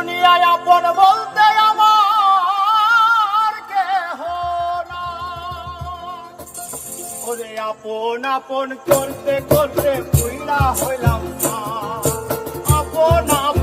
দুনিয়ায় আপন বলতে আমার কেহ ওরে আপন আপন করতে করতে পুইরা হইলাম আপন আপন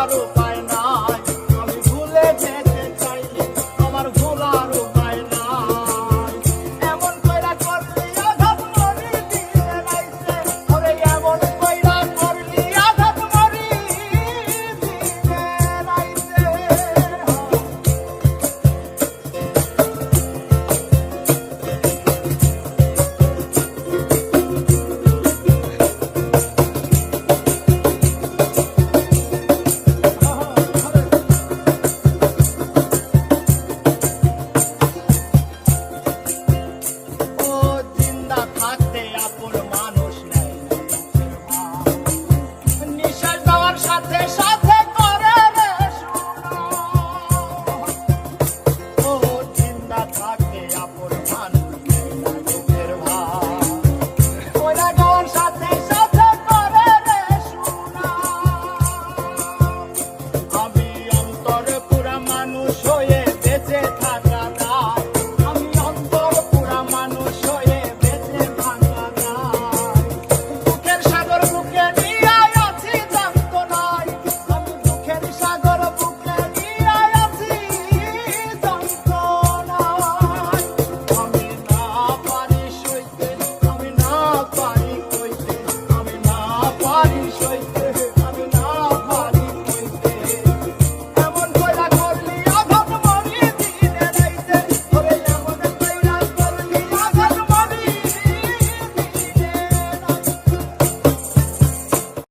Maru.